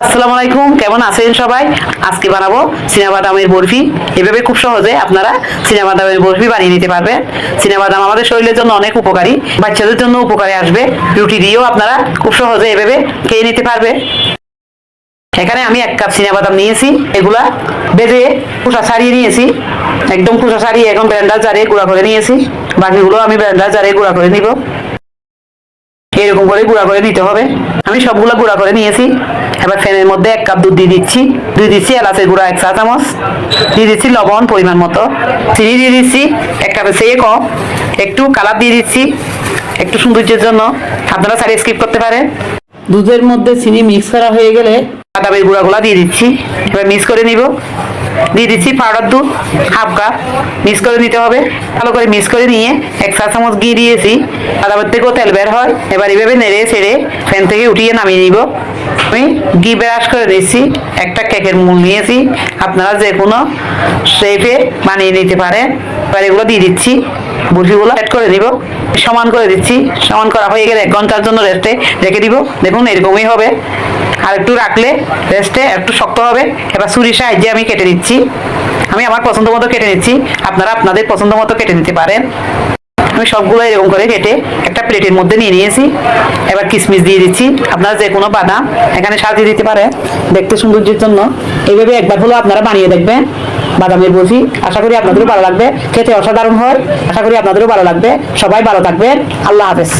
আসসালামু আলাইকুম, কেমন আছেন সবাই? আজকে বানাবো বাদামের বরফি। এভাবে খুব সহজে আপনারা বাদামের বরফি বানিয়ে নিতে পারবেন। বাদাম আমাদের শরীরের জন্য অনেক উপকারী, বাচ্চাদের জন্য উপকারে আসবে। রুটি দিয়েও আপনারা খুব সহজে এভাবে খেয়ে নিতে পারবে এখানে আমি এক কাপ বাদাম নিয়েছি, এগুলা বেজে কুসা ছাড়িয়ে নিয়েছি। একদম কুসা ছাড়িয়ে এখন ব্র্যান্ডার জারে গুঁড়া করে নিয়েছি। বাকিগুলো আমি ব্র্যান্ডার জারে গুঁড়া করে নিব। এরকম করে গুঁড়া করে নিতে হবে। আমি সবগুলো গুঁড়া করে নিয়েছি। এবার ফ্যানের মধ্যে এক কাপ দুধ দিয়ে দিচ্ছি। দিয়ে দিচ্ছি এলাচের গুঁড়া, এক চা চামচ। দিয়ে দিচ্ছি লবণ পরিমাণ মতো। চিনি দিয়ে দিচ্ছি এক কাপের চেয়ে কম। একটু কালার দিয়ে দিচ্ছি। একটু সৌন্দর্যের জন্য। আপনারা সারি স্কিপ করতে পারেন। দুধের মধ্যে চিনি মিক্স করা হয়ে গেলে কাদাবের গুঁড়া, গুলা দিয়ে দিচ্ছি। এবার মিক্স করে নিব। দিয়ে দিচ্ছি পাউডার দুধ হাফ কাপ মিক্স করে নিতে হবে। ভালো করে মিক্স করে নিয়ে এক চা চামচ ঘি দিয়েছি। বাদামের থেকেও তেল বের হয়। এবার এভাবে নেড়ে ছেড়ে ফ্যান থেকে উঠিয়ে নামিয়ে নিব। আমি ঘি ব্রাশ করে দিচ্ছি। একটা কেকের মূল নিয়েছি। আপনারা যে কোনো শেপে বানিয়ে নিতে পারেন। এবার এগুলো দিয়ে দিচ্ছি। বুঝিগুলো অ্যাড করে দিব সমান করে দিচ্ছি। সমান করা হয়ে গেলে এক ঘণ্টার জন্য রেস্টে রেখে দিব। দেখুন এরকমই হবে। আর একটু রাখলে রেস্টে একটু শক্ত হবে। এবার ছুরির সাহায্যে আমি কেটে দিচ্ছি আমি আমার পছন্দ মতো কেটে নিচ্ছি। আপনারা আপনাদের পছন্দ মতো কেটে নিতে পারেন। আমি সবগুলো এরকম করে কেটে একটা প্লেটের মধ্যে নিয়ে নিয়েছি। এবার কিশমিশ দিয়ে দিচ্ছি। আপনারা যে কোনো বাদাম এখানে সাজিয়ে দিতে পারে দেখতে সৌন্দর্যের জন্য। এইভাবে একবার হলো আপনারা বানিয়ে দেখবেন বাদামের বরফি আশা করি আপনাদেরও ভালো লাগবে। খেতে অসাধারণ হয়। আশা করি আপনাদেরও ভালো লাগবে। সবাই ভালো থাকবেন। আল্লাহ হাফেজ।